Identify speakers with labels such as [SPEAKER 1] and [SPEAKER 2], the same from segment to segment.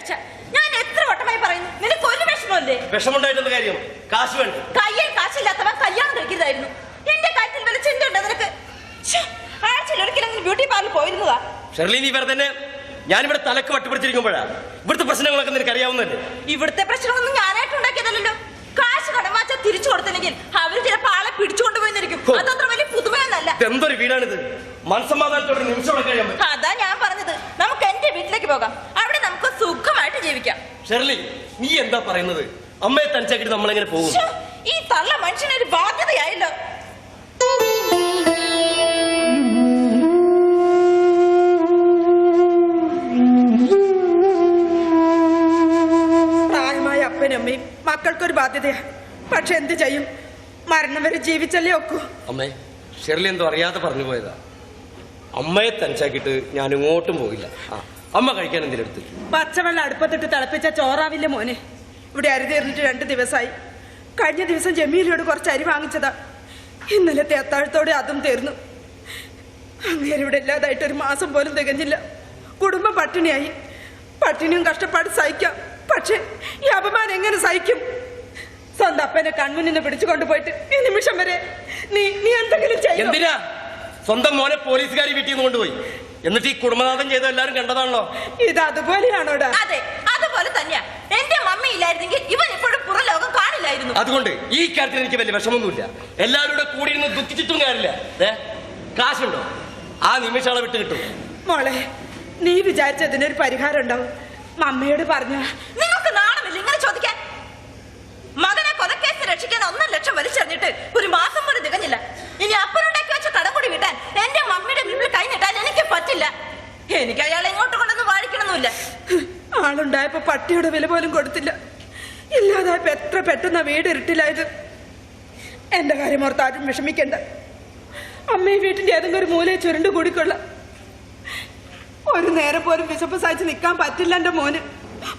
[SPEAKER 1] ഒരാഴ്ച ഞാൻ എത്ര വട്ടമായി പറയുന്നു? നിനക്ക് ഒരു വിഷമമല്ലേ?
[SPEAKER 2] വിഷമുണ്ടായിട്ടുള്ള കാര്യം? കാശ് വേണ്ട.
[SPEAKER 1] കയ്യിൽ കാശില്ലാത്തവൻ കല്യാണം കഴിക്കുന്നതായിരുന്നു എന്റെ കാര്യത്തിൽ വല്ല ചിന്തയുണ്ടോ നിനക്ക്? ആഴ്ചയിൽ ഒരിക്കലും ബ്യൂട്ടി പാർലർ പോയിരുന്നതാ.
[SPEAKER 2] ഷെർലി നീ വെറുതെ ഞാൻ ഞാനിവിടെ തലക്ക് വട്ടുപിടിച്ചിരിക്കുമ്പോഴാ. ഇവിടുത്തെ പ്രശ്നങ്ങളൊക്കെ നിനക്ക് അറിയാവുന്നല്ലേ
[SPEAKER 1] ഇവിടുത്തെ പ്രശ്നങ്ങളൊന്നും ഞാനായിട്ട് ഉണ്ടാക്കിയതല്ലോ കാശ് കടം വാച്ച തിരിച്ചു കൊടുത്തില്ലെങ്കിൽ അവർ ചിലപ്പോ ആളെ പിടിച്ചുകൊണ്ട് പോയിരിക്കും അതത്ര വലിയ പുതുമയൊന്നല്ല.
[SPEAKER 2] എന്തൊരു വീടാണിത്? മനസ്സമാധാനത്തോടെ നിമിഷം
[SPEAKER 1] അതാ ഞാൻ പറഞ്ഞത്. നമുക്ക് എന്റെ വീട്ടിലേക്ക് പോകാം. സുഖമായിട്ട് ജീവിക്കാം.
[SPEAKER 2] ഷെർലി നീ എന്താ പറയുന്നത്? അമ്മയെ തനിച്ചാക്കിട്ട് നമ്മളെങ്ങനെ പോകും?
[SPEAKER 1] ഈ തള്ള മനുഷ്യനൊരു ബാധ്യതയായല്ലോ.
[SPEAKER 3] പ്രായമായ അപ്പനമ്മയും മക്കൾക്കൊരു ബാധ്യതയാ. പക്ഷെ എന്ത് ചെയ്യും? മരണം വരെ ജീവിച്ചല്ലേ ഒക്കൂ.
[SPEAKER 2] അമ്മേ ഷെർലി എന്തോ അറിയാതെ പറഞ്ഞു പോയതാ. അമ്മയെ തനിച്ചാക്കിയിട്ട് ഞാൻ ഇങ്ങോട്ടും പോയില്ല. ആ. അമ്മ കഴിക്കാൻ എന്തെങ്കിലും എടുത്ത്
[SPEAKER 3] പച്ചവെള്ളം അടുപ്പത്തിട്ട് തിളപ്പിച്ച ചോറാവില്ല മോനെ? ഇവിടെ അരി തീർന്നിട്ട് രണ്ട് ദിവസമായി കഴിഞ്ഞ ദിവസം ജമീലിയോട് കുറച്ച് അരി വാങ്ങിച്ചതാ. ഇന്നലത്തെ അത്താഴത്തോടെ അതും തീർന്നു. അങ്ങേര് ഇവിടെ ഇല്ലാതായിട്ട് ഒരു മാസം പോലും തികഞ്ഞില്ല. കുടുംബം പട്ടിണിയായി. പട്ടിണിയും കഷ്ടപ്പാട് സഹിക്കാം. പക്ഷേ ഈ അപമാനം എങ്ങനെ സഹിക്കും? സ്വന്തം അപ്പനെ കൺമുന്നിൽ നിന്ന് പിടിച്ചു കൊണ്ടുപോയിട്ട് ഈ നിമിഷം വരെ നീ നീ എന്തെങ്കിലും ചെയ്യും
[SPEAKER 2] എന്തിനാ? സ്വന്തം മോനെ പോലീസുകാരി വീട്ടിൽ നിന്ന് കൊണ്ടുപോയി. എന്നിട്ട് ഈ കുടുംബനാഥം ചെയ്ത എല്ലാരും കണ്ടതാണല്ലോ?
[SPEAKER 3] ഇത് അതുപോലെയാണോ
[SPEAKER 1] അതെ അതുപോലെ തന്നെയാ. എന്റെ മമ്മി ഇല്ലായിരുന്നെങ്കിൽ ഇവൻ ഇപ്പോഴും പുറം ലോകം കാണില്ലായിരുന്നു.
[SPEAKER 2] അതുകൊണ്ട് ഈ കാര്യത്തിൽ എനിക്ക് വലിയ വിഷമമൊന്നുമില്ല. എല്ലാവരും കൂടെ കൂടി ഇരുന്ന് ദുഃഖിച്ചിട്ടും കാര്യമില്ല. ഏ കാശുണ്ടോ? ആ നിമിഷം വിട്ട് കിട്ടും.
[SPEAKER 3] മോളെ നീ വിചാരിച്ചതിനൊരു പരിഹാരം ഉണ്ടാവും. മമ്മയോട് പറഞ്ഞ.
[SPEAKER 1] നിങ്ങൾക്ക് നാണമില്ല ഇങ്ങനെ ചോദിക്കാൻ? മകനെ കൊലക്കേസ് രക്ഷിക്കാൻ ഒന്നര ലക്ഷം വലിച്ചെറിഞ്ഞിട്ട് ഒരു മാസം പോലും തികഞ്ഞില്ല. ഇനി അപ്പനുണ്ടാക്കി വെച്ച കടം കൂടി വിട്ടാൻ എന്റെ മമ്മിയുടെ മുമ്പിൽ കൈ നീട്ടാൻ എനിക്ക് പറ്റില്ല എനിക്ക് അയാളെ ഇങ്ങോട്ട് കൊണ്ടൊന്നും വാഴിക്കണമെന്നില്ല.
[SPEAKER 3] ആളുണ്ടായപ്പോ പട്ടിയുടെ വില പോലും കൊടുത്തില്ല. ഇല്ലാതായപ്പോ എത്ര പെട്ടെന്ന് വീട് ഇരുട്ടിലായത്. എന്റെ കാര്യം ഓർത്ത് ആരും വിഷമിക്കണ്ട. അമ്മയെ വീട്ടിന്റെ ഏതെങ്കിലും ഒരു മൂലയെ ചുരുണ്ട് കൂടിക്കൊള്ള. ഒരു നേരം പോലും വിശപ്പ് സഹിച്ച് നിൽക്കാൻ പറ്റില്ല എന്റെ മോന്.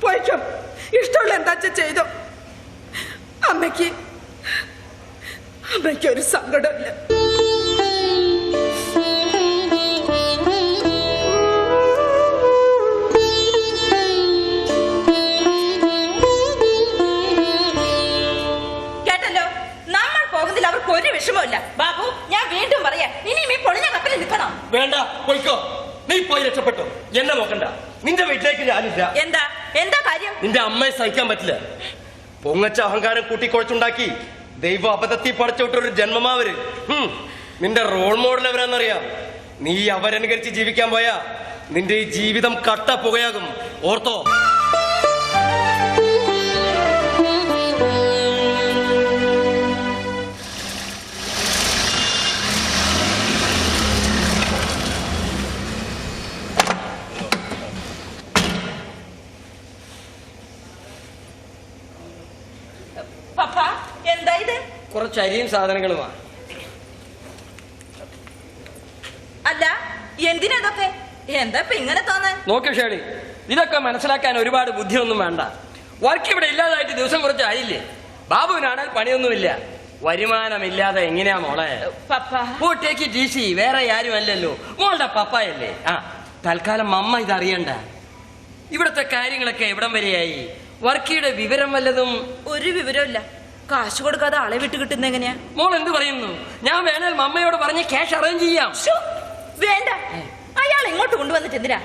[SPEAKER 3] പോയിക്കോ. ഇഷ്ടമുള്ള എന്താ ചെയ്തോ? അമ്മയ്ക്ക് അമ്മയ്ക്ക് ഒരു സങ്കടമില്ല.
[SPEAKER 1] ഒരു ബാബു ഞാൻ വീണ്ടും പറയാം. ഇനിയും ഈ പൊളിഞ്ഞ കപ്പലിൽ നിൽക്കണം.
[SPEAKER 2] വേണ്ട പോയിക്കോ. നീ പോയി രക്ഷപ്പെട്ടു. എന്നെ നോക്കണ്ട. നിന്റെ വീട്ടിലേക്ക് ഞാനില്ല
[SPEAKER 1] എന്താ? എന്താ കാര്യം?
[SPEAKER 2] നിന്റെ അമ്മയെ സഹിക്കാൻ പറ്റില്ല. പൊങ്ങച്ച അഹങ്കാരം കൂട്ടിക്കുഴച്ചുണ്ടാക്കി ദൈവ അബദ്ധത്തിൽ പടച്ചുവിട്ടൊരു ജന്മമാവര്. നിന്റെ റോൾ മോഡൽ എവരാന്നറിയാം? നീ അവരനുകരിച്ച് ജീവിക്കാൻ പോയാ നിന്റെ ഈ ജീവിതം കട്ട പുകയാകും. ഓർത്തോ?
[SPEAKER 4] കുറച്ച് അരിയും സാധനങ്ങളുമാണ്.
[SPEAKER 1] അല്ല എന്തിനാ ഇതൊക്കെ? എന്താ ഇങ്ങനെ തോന്നേ
[SPEAKER 4] നോക്ക് ഷേളി ഇതൊക്കെ മനസ്സിലാക്കാൻ ഒരുപാട് ബുദ്ധിയൊന്നും വേണ്ട. വർക്ക് ഇവിടെ ഇല്ലാതായിട്ട് ദിവസം കുറച്ച് ആയില്ലേ? ബാബുവിനാണെങ്കിൽ പണിയൊന്നുമില്ല. വരുമാനമില്ലാതെ എങ്ങനെയാ മോളെ? പൂട്ടേക്ക് ടി സി വേറെ ആരും അല്ലല്ലോ. മോളുടെ പപ്പായല്ലേ? ആ തൽക്കാലം അമ്മ ഇതറിയണ്ട. ഇവിടത്തെ കാര്യങ്ങളൊക്കെ എവിടം വരെയായി? വർക്കിയുടെ വിവരം വല്ലതും?
[SPEAKER 1] ഒരു വിവരമില്ല കാശ് കൊടുക്കാതെ ആളെ വിട്ട് കിട്ടുന്ന എങ്ങനെയാ?
[SPEAKER 4] മോൾ എന്ത് പറയുന്നു? ഞാൻ വേണേൽ മമ്മയോട് പറഞ്ഞ് ക്യാഷ് അറേഞ്ച് ചെയ്യാം.
[SPEAKER 1] വേണ്ട. അയാൾ ഇങ്ങോട്ട് കൊണ്ടുവന്നിട്ട് എന്തിനാ?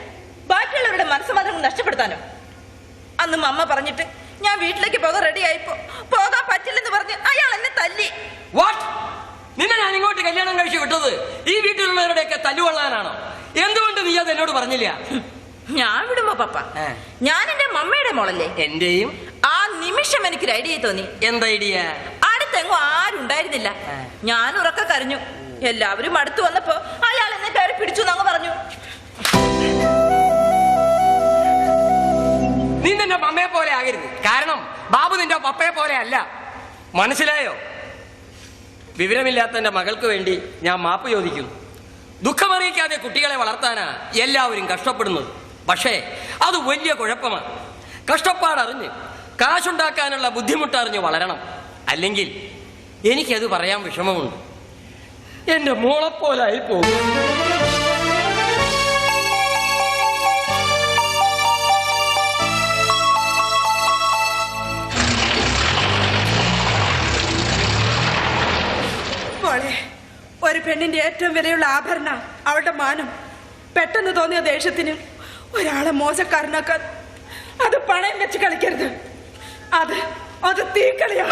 [SPEAKER 1] ബാക്കിയുള്ളവരുടെ മനസ്സമാധാനം നഷ്ടപ്പെടുത്താനോ? അന്ന് മമ്മ പറഞ്ഞിട്ട് ഞാൻ വീട്ടിലേക്ക് പോകാൻ റെഡി ആയിപ്പോ പോകാൻ പറ്റില്ലെന്ന് പറഞ്ഞ് അയാൾ എന്നെ തല്ലി.
[SPEAKER 4] വാട്ട് നിന്നെ ഞാൻ ഇങ്ങോട്ട് കല്യാണം കഴിച്ചു വിട്ടത് ഈ വീട്ടിലുള്ളവരുടെയൊക്കെ തല്ലുകൊള്ളാനാണോ? എന്തുകൊണ്ട് നീ അത് എന്നോട് പറഞ്ഞില്ല?
[SPEAKER 1] ഞാൻ വിടുമ്പോ പപ്പ. ഞാൻ എന്റെ മമ്മയുടെ മോളല്ലേ?
[SPEAKER 4] എന്റെയും
[SPEAKER 1] നിമിഷം എനിക്കൊരു ഐഡിയ തോന്നി.
[SPEAKER 4] എന്താ ഐഡിയ
[SPEAKER 1] അടുത്തെങ്ങും ആരും ഉണ്ടായിരുന്നില്ല. ഞാൻ ഉറക്ക കരഞ്ഞു. എല്ലാവരും അടുത്ത് വന്നപ്പോ അയാൾ എന്നെ കയറി പിടിച്ചു എന്നങ്ങ് പറഞ്ഞു.
[SPEAKER 4] നീ നിന്റെ മമ്മയെ പോലെ ആകരുത്. കാരണം ബാബു നിന്റെ പപ്പയെ പോലെ അല്ല. മനസ്സിലായോ? വിവരമില്ലാത്ത എന്റെ മകൾക്ക് വേണ്ടി ഞാൻ മാപ്പ് ചോദിക്കുന്നു. ദുഃഖമറിയിക്കാതെ കുട്ടികളെ വളർത്താനാ എല്ലാവരും കഷ്ടപ്പെടുന്നത്. പക്ഷേ അത് വലിയ കുഴപ്പമാണ്. കഷ്ടപ്പാടറിഞ്ഞ് കാശുണ്ടാക്കാനുള്ള ബുദ്ധിമുട്ടറിഞ്ഞ് വളരണം. അല്ലെങ്കിൽ എനിക്കത് പറയാൻ വിഷമമുണ്ട്. എന്റെ മോളെപ്പോലായി പോകും.
[SPEAKER 3] ഒരു പെണ്ണിന്റെ ഏറ്റവും വിലയുള്ള ആഭരണ അവളുടെ മാനം. പെട്ടെന്ന് തോന്നിയ ദേഷ്യത്തിന് ഒരാളെ മോശക്കാരനാക്കാൻ അത് പണയം വെച്ച് കളിക്കരുത്. അത് അത് തീക്കളിയാ.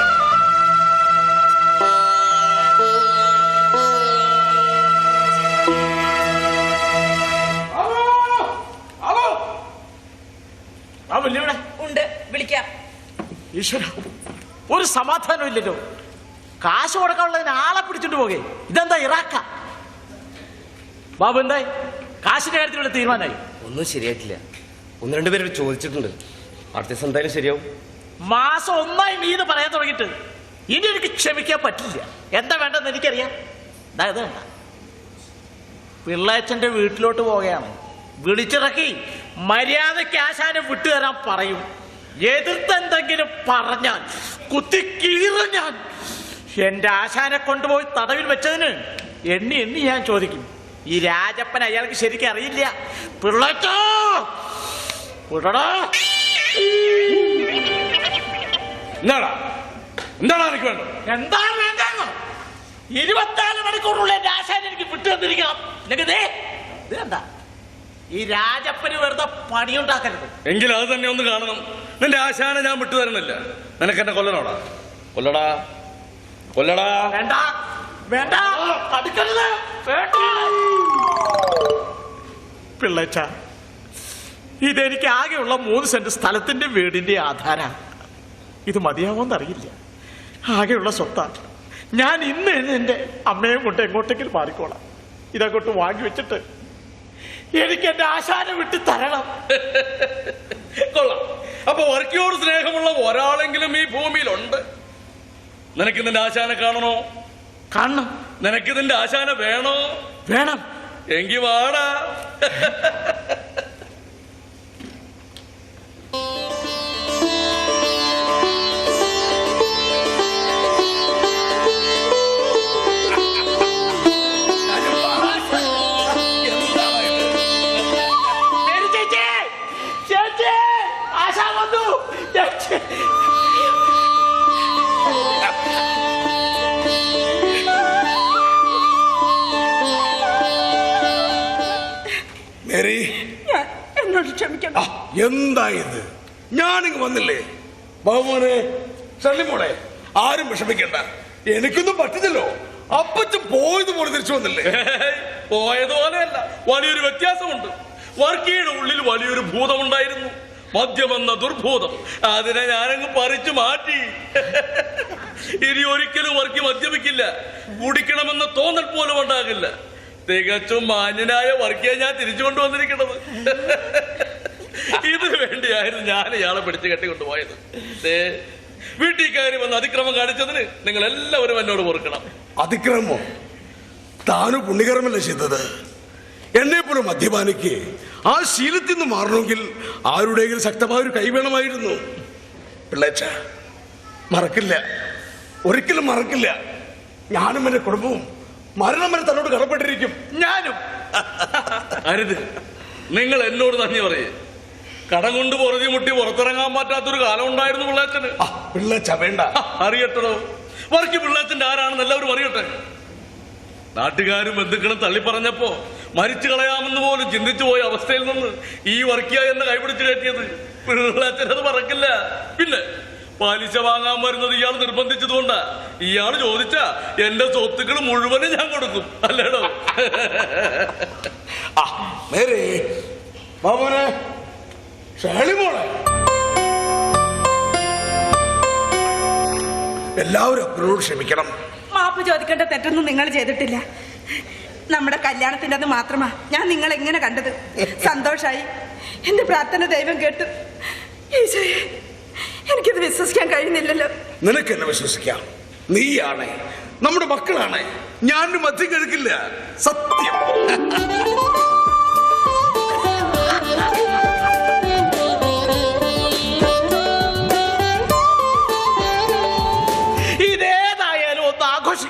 [SPEAKER 5] ആ വല്യവിടെ
[SPEAKER 1] ഉണ്ട് വിളിക്കാം.
[SPEAKER 5] ഈശ്വര ഒരു സമാധാനം ഇല്ലല്ലോ. കാശ് കൊടുക്കാനുള്ളതിന് ആളെ പിടിച്ചിട്ട് പോകേ. ഇതെന്താ ഇറാക്ക ബാബു എന്തായി? കാശിന്റെ കാര്യത്തിലുള്ള തീരുമാനമായി.
[SPEAKER 2] ഒന്നും ശരിയായിട്ടില്ല. ഒന്ന് രണ്ടുപേരും ചോദിച്ചിട്ടുണ്ട്. അടുത്ത ദിവസം എന്തായാലും ശരിയാവും.
[SPEAKER 5] മാസം ഒന്നായി നീ പറയാൻ തുടങ്ങിയിട്ട് ഇനി എനിക്ക് ക്ഷമിക്കാൻ പറ്റില്ല. എന്താ വേണ്ടെന്ന് എനിക്കറിയാം. അതായത് വേണ്ട പിള്ളേച്ചന്റെ വീട്ടിലോട്ട് പോവുകയാണ്. വിളിച്ചിറക്കി മര്യാദയ്ക്ക് ആശാനം വിട്ടുതരാൻ പറയും. എതിർത്തെന്തെങ്കിലും പറഞ്ഞാൽ കുത്തി കീറഞ്ഞാൽ എന്റെ ആശാനെ കൊണ്ടുപോയി തടവിൽ വെച്ചതിന് എണ്ണി എണ്ണി ഞാൻ ചോദിക്കും. ഈ രാജപ്പൻ അയാൾക്ക് ശരിക്കും അറിയില്ല പിള്ളേച്ചോ! വിടടാ!
[SPEAKER 6] എന്താടാ? എന്താണ് എനിക്ക് വേണ്ടത്?
[SPEAKER 5] എന്താ വേണ്ടെന്ന് ഇരുപത്തിനാല് മണിക്കൂറുള്ള ആശാൻ എനിക്ക് വിട്ടു തന്നിരിക്കണം. അല്ലെങ്കിൽ ദേ, ഈ രാജപ്പന് വെറുതെ പണിയുണ്ടാക്കരുത്.
[SPEAKER 6] എങ്കിൽ അത് തന്നെ ഒന്ന് കാണണം. നിന്റെ ആശാന ഞാൻ വിട്ടു തരുന്നില്ല. നിനക്ക് എന്നെ കൊല്ലണോടാ? കൊല്ലടാ. കൊല്ലടാ.
[SPEAKER 5] വേണ്ട. വേണ്ട. അടുക്കരുത് വേണ്ട. പിള്ളച്ച ഇതെനിക്ക് ആകെയുള്ള മൂന്ന് സെന്റ് സ്ഥലത്തിന്റെ വീടിന്റെ ആധാര. ഇത് മതിയാവോന്നറിയില്ല ആകെയുള്ള സ്വത്താണ് ഞാൻ ഇന്ന് എന്റെ എന്റെ അമ്മയും കൊണ്ട് എങ്ങോട്ടെങ്കിലും മാറിക്കോളാം. ഇതങ്ങോട്ട് വാങ്ങി വെച്ചിട്ട് എനിക്ക് എന്റെ ആശാനെ വിട്ട് തരണം.
[SPEAKER 6] കൊള്ളാം. അപ്പൊ വർക്കിയോട് സ്നേഹമുള്ള ഒരാളെങ്കിലും ഈ ഭൂമിയിലുണ്ട്? നിനക്ക് നിന്റെ ആശാനെ കാണണോ?
[SPEAKER 5] കാണണം.
[SPEAKER 6] നിനക്ക് നിന്റെ ആശാനെ വേണോ?
[SPEAKER 5] വേണം.
[SPEAKER 6] എങ്കി വാടാ.
[SPEAKER 7] എന്താ ഇത് ഞാനിങ്ങ് വന്നില്ലേ? ബഹുമോനെ ശല്യമോളെ ആരും വിഷമിക്കണ്ട. എനിക്കൊന്നും പറ്റുന്നില്ലോ അപ്പച്ചൻ പോയതുപോലെ തിരിച്ചു വന്നില്ലേ?
[SPEAKER 6] പോയതുപോലെയല്ല. വലിയൊരു വ്യത്യാസമുണ്ട്. വർക്കിയുടെ ഉള്ളിൽ വലിയൊരു ഭൂതമുണ്ടായിരുന്നു. മദ്യമെന്ന ദുർഭൂതം. അതിനെ ഞാനങ്ങ് പറിച്ചു മാറ്റി. ഇനി ഒരിക്കലും വർക്കി മദ്യപിക്കില്ല. കുടിക്കണമെന്ന തോന്നൽ പോലും ഉണ്ടാകില്ല. തികച്ചും മാന്യനായ വർക്കിയെ ഞാൻ തിരിച്ചു കൊണ്ടുവന്നിരിക്കുന്നത്. ഇതിനു വേണ്ടിയായിരുന്നു ഞാൻ ഇയാളെ പിടിച്ചു കെട്ടിക്കൊണ്ടുപോയത്. ദേ, വീട്ടിൽ കയറി വന്ന് അതിക്രമം കാണിച്ചതിന് നിങ്ങൾ എല്ലാവരും എന്നോട് പൊറുക്കണം.
[SPEAKER 7] അതിക്രമോ? താനും പുണ്യകരമല്ല ചെയ്തത്? എന്നെ പോലെ മദ്യപാനിക്ക് ആ ശീലത്തിൽ നിന്ന് മാറണമെങ്കിൽ ആരുടെയെങ്കിലും ശക്തമായ ഒരു കൈ വേണമായിരുന്നു. പിള്ളേച്ച മറക്കില്ല. ഒരിക്കലും മറക്കില്ല. ഞാനും എന്റെ കുടുംബവും മരണം വരെ തന്നോട് കടപ്പെട്ടിരിക്കും.
[SPEAKER 5] ഞാനും.
[SPEAKER 6] അരുത്. നിങ്ങൾ എന്നോട് തന്നെ പറയേ. കടം കൊണ്ട് പൊറുതി മുട്ടി പുറത്തിറങ്ങാൻ പറ്റാത്തൊരു കാലം ഉണ്ടായിരുന്നു പിള്ളേച്ചന്.
[SPEAKER 7] പിള്ളേച്ച വേണ്ട.
[SPEAKER 6] അറിയട്ടോ വർക്കി പിള്ളേച്ചന്റെ ആരാണെന്ന് എല്ലാവരും അറിയട്ടെ. നാട്ടുകാരും ബന്ധുക്കളും തള്ളിപ്പറഞ്ഞപ്പോ മരിച്ചു കളയാമെന്ന് പോലും ചിന്തിച്ചു പോയ അവസ്ഥയിൽ നിന്ന് ഈ വർക്കിയ എന്നെ കൈപിടിച്ചു കയറ്റിയത്. പിള്ളേച്ചൻ അത് പറക്കില്ല പിന്നെ പലിശ വാങ്ങാൻ വരുന്നത് ഇയാൾ നിർബന്ധിച്ചതുകൊണ്ടാ. ഇയാൾ ചോദിച്ച എന്റെ സ്വത്തുക്കൾ മുഴുവനും ഞാൻ കൊടുക്കും. അല്ലേടോ?
[SPEAKER 7] ആ മേരേ ബാബുനെ ഷേളിമോളെ എല്ലാവരും അപ്പനോട് ക്ഷമിക്കണം.
[SPEAKER 3] മാപ്പ് ചോദിക്കേണ്ട തെറ്റൊന്നും നിങ്ങൾ ചെയ്തിട്ടില്ല. നമ്മുടെ കല്യാണത്തിന്റെ അത് മാത്രമാ ഞാൻ നിങ്ങൾ എങ്ങനെ കണ്ടത്. സന്തോഷായി. എന്റെ പ്രാർത്ഥന ദൈവം കേട്ടു. ഈശോയെ എനിക്കിത് വിശ്വസിക്കാൻ കഴിയുന്നില്ലല്ലോ.
[SPEAKER 7] നിനക്ക് എന്നെ വിശ്വസിക്കാം. നീയാണ്. നമ്മുടെ മക്കളാണ്. ഞാനും മധ്യം കഴിക്കില്ല സത്യം.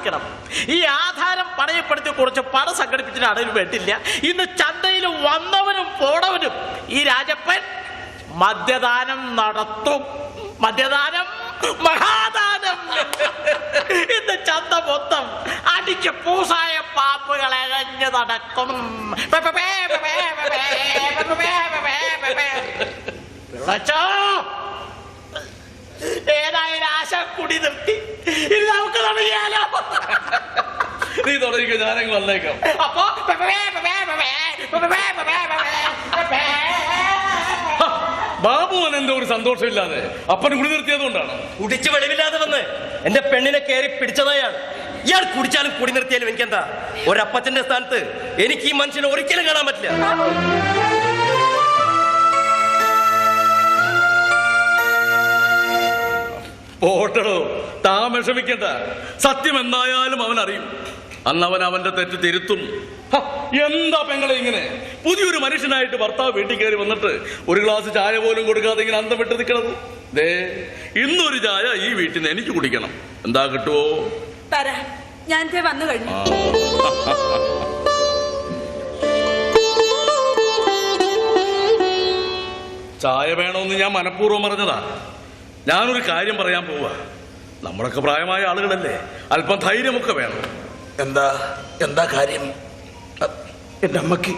[SPEAKER 5] ആഘോഷിക്കണം ഈ ആധാരം പണയപ്പെടുത്തി കുറച്ച് പണം സംഘടിപ്പിച്ചിട്ട് അടവിൽ വേണ്ടില്ല ഇന്ന് ചന്തയിൽ വന്നവനും പോണവനും ഈ രാജപ്പൻ മദ്യദാനം നടത്തും മദ്യദാനം മഹാദാനം ഇന്ന് ചന്ത മൊത്തം അടിച്ച് പൂസായ പാമ്പുകൾ അഴഞ്ഞു നടക്കും കുടി നിർത്തി ഇനി നമുക്ക് തുടങ്ങിയാലോ
[SPEAKER 6] നീ തുടങ്ങിക്കോ ഞാനങ്ങ് വന്നേക്കാം
[SPEAKER 5] അപ്പൊ
[SPEAKER 6] ബാബു എന്തോ ഒരു സന്തോഷമില്ലാതെ അപ്പൻ കുടി നിർത്തിയതുകൊണ്ടാണ്
[SPEAKER 2] കുടിച്ച് വെളിവില്ലാതെ വന്ന് എന്റെ പെണ്ണിനെ കയറി പിടിച്ചതായാണ് ഇയാൾ കുടിച്ചാലും കുടി നിർത്തിയാലും എനിക്കെന്താ ഒരപ്പച്ചന്റെ സ്ഥാനത്ത് എനിക്ക് ഈ മനുഷ്യനെ ഒരിക്കലും കാണാൻ പറ്റില്ല
[SPEAKER 6] പോട്ടടോ താൻ വിഷമിക്കണ്ട. സത്യം എന്തായാലും അവൻ അറിയും. അന്ന് അവൻ അവന്റെ തെറ്റ് തിരുത്തും എന്താ പെങ്ങളെ ഇങ്ങനെ? പുതിയൊരു മനുഷ്യനായിട്ട് ഭർത്താവ് വീട്ടിൽ കയറി വന്നിട്ട് ഒരു ഗ്ലാസ് ചായ പോലും കൊടുക്കാതെ ഇങ്ങനെ അന്തം വിട്ട് നിൽക്കണത്? ദേ ഇന്നൊരു ചായ ഈ വീട്ടിൽ നിന്ന് എനിക്ക് കുടിക്കണം. എന്താ കിട്ടുവോ?
[SPEAKER 3] തരാ. ഞാൻ വന്നു കഴിഞ്ഞു.
[SPEAKER 6] ചായ വേണമെന്ന് ഞാൻ മനഃപൂർവം പറഞ്ഞതാ. ഞാനൊരു കാര്യം പറയാൻ പോവാ. നമ്മളൊക്കെ പ്രായമായ ആളുകളല്ലേ? അല്പം ധൈര്യമൊക്കെ വേണം.
[SPEAKER 7] എന്താ എന്താ കാര്യം? എന്റെ അമ്മയ്ക്ക്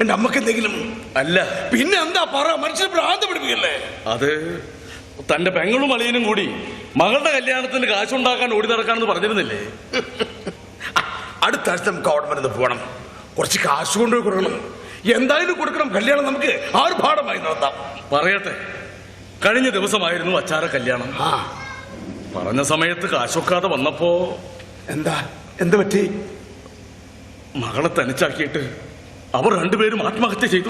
[SPEAKER 7] എന്റെ അമ്മയ്ക്ക് എന്തെങ്കിലും?
[SPEAKER 6] അല്ല.
[SPEAKER 7] പിന്നെ എന്താ പറ മനുഷ്യനെ ഭ്രാന്ത് പിടിപ്പിക്കല്ലേ?
[SPEAKER 6] അത് തന്റെ പെങ്ങളും അളിയനും കൂടി മകളുടെ കല്യാണത്തിന് കാശുണ്ടാക്കാൻ ഓടി നടക്കാണെന്ന് പറഞ്ഞിരുന്നില്ലേ?
[SPEAKER 7] അടുത്ത ആഴ്ച നമുക്ക് അവിടെ വരുന്ന പോകണം. കുറച്ച് കാശ് കൊണ്ടുപോയി കൊടുക്കണം. എന്തായാലും കൊടുക്കണം. കല്യാണം നമുക്ക് ആർഭാടമായി നടത്താം.
[SPEAKER 6] പറയട്ടെ. കഴിഞ്ഞ ദിവസമായിരുന്നു അച്ചാറ കല്യാണം.
[SPEAKER 7] ആ.
[SPEAKER 6] പറഞ്ഞ സമയത്ത് കാശൊക്കാതെ വന്നപ്പോ
[SPEAKER 7] എന്താ? എന്ത് പറ്റി?
[SPEAKER 6] മകളെ തനിച്ചാക്കിയിട്ട് അവർ രണ്ടുപേരും ആത്മഹത്യ ചെയ്തു.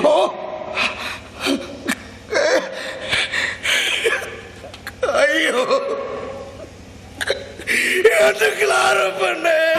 [SPEAKER 7] അയ്യോ. ക്ലാര പെണ്ണേ